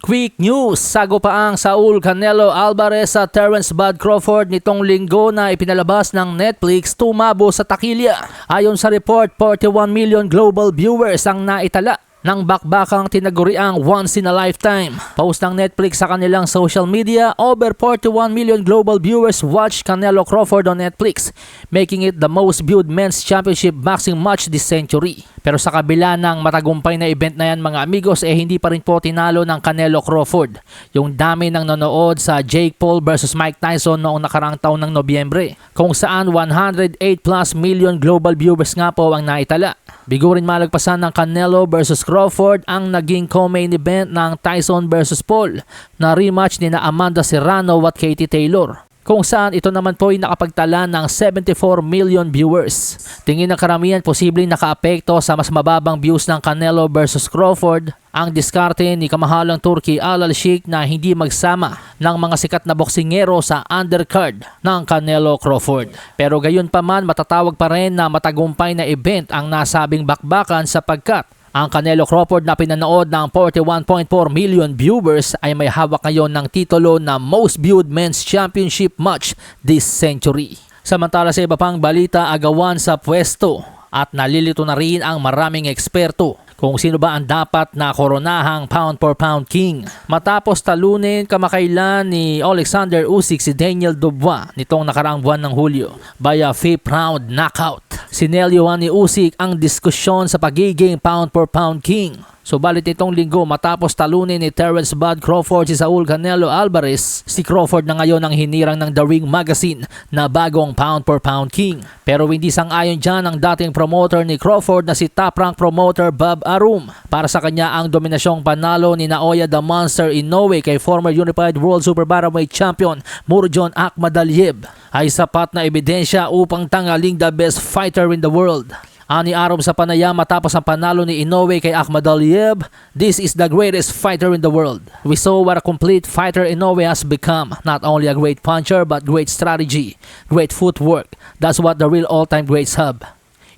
Quick news, sago pa ang Saul Canelo Alvarez sa Terence Bud Crawford nitong linggo na ipinalabas ng Netflix tumabo sa takilya. Ayon sa report, 41 million global viewers ang naitala ng bakbakang tinaguriang once in a lifetime. Post ng Netflix sa kanilang social media, over 41 million global viewers watched Canelo Crawford on Netflix, making it the most viewed men's championship boxing match this century. Pero sa kabila ng matagumpay na event na yan mga amigos, eh hindi pa rin po tinalo ng Canelo Crawford. Yung dami ng nanood sa Jake Paul versus Mike Tyson noong nakarang taon ng Nobyembre, kung saan 108 plus million global viewers nga po ang naitala. Bigo rin malagpasan ng Canelo versus Crawford ang naging co-main event ng Tyson versus Paul na rematch ni na Amanda Serrano at Katie Taylor kung saan ito naman po ay nakapagtala ng 74 million viewers. Tingin ng karamihan posibleng nakaapekto sa mas mababang views ng Canelo versus Crawford ang diskarte ni kamahalang Turkey Alal Sheikh na hindi magsama ng mga sikat na boksingero sa undercard ng Canelo Crawford. Pero gayon pa man matatawag pa rin na matagumpay na event ang nasabing bakbakan sapagkat ang Canelo Crawford na pinanood ng 41.4 million viewers ay may hawak ngayon ng titulo na Most Viewed Men's Championship Match this century. Samantala sa iba pang balita agawan sa pwesto at nalilito na rin ang maraming eksperto kung sino ba ang dapat na koronahang pound for pound king. Matapos talunin kamakailan ni Alexander Usyk si Daniel Dubois nitong nakaraang buwan ng Hulyo via fifth round knockout. Sinelyuhan ni Usyk ang diskusyon sa pagiging pound for pound king. Subalit itong linggo matapos talunin ni Terence Bud Crawford si Saul Canelo Alvarez, si Crawford na ngayon ang hinirang ng The Ring Magazine na bagong pound for pound king. Pero hindi sang-ayon dyan ang dating promoter ni Crawford na si top rank promoter Bob Arum. Para sa kanya ang dominasyong panalo ni Naoya the Monster Inoue kay former Unified World Super Bantamweight Champion Murjon Akhmadaliev ay sapat na ebidensya upang tangaling the best fighter in the world. Ani araw sa panayam matapos ang panalo ni Inoue kay Ahmad Aliyev, this is the greatest fighter in the world. We saw what a complete fighter Inoue has become. Not only a great puncher but great strategy, great footwork. That's what the real all-time greats have.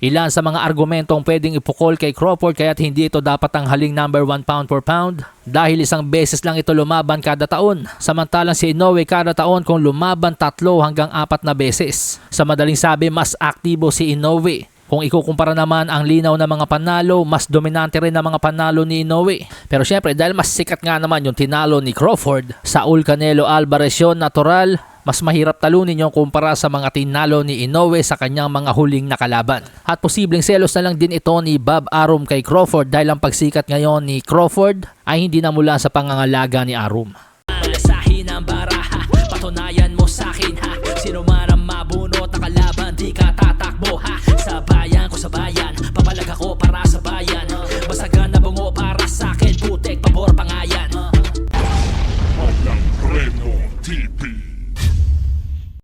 Ilan sa mga argumentong pwedeng ipukol kay Crawford kaya't hindi ito dapat ang haling number 1 pound for pound dahil isang beses lang ito lumaban kada taon. Samantalang si Inoue kada taon kung lumaban tatlo hanggang apat na beses. Sa madaling sabi, mas aktibo si Inoue. Kung ikukumpara naman ang linaw ng mga panalo, mas dominante rin ang mga panalo ni Inoue. Pero syempre dahil mas sikat nga naman yung tinalo ni Crawford, Saul Canelo Alvarez yun natural, mas mahirap talunin yung kumpara sa mga tinalo ni Inoue sa kanyang mga huling nakalaban. At posibleng selos na lang din ito ni Bob Arum kay Crawford dahil ang pagsikat ngayon ni Crawford ay hindi na mula sa pangangalaga ni Arum. Alasahin ang baraha, patunayan mo sa akin ha Sino man ang mabunot na kalaban, di ka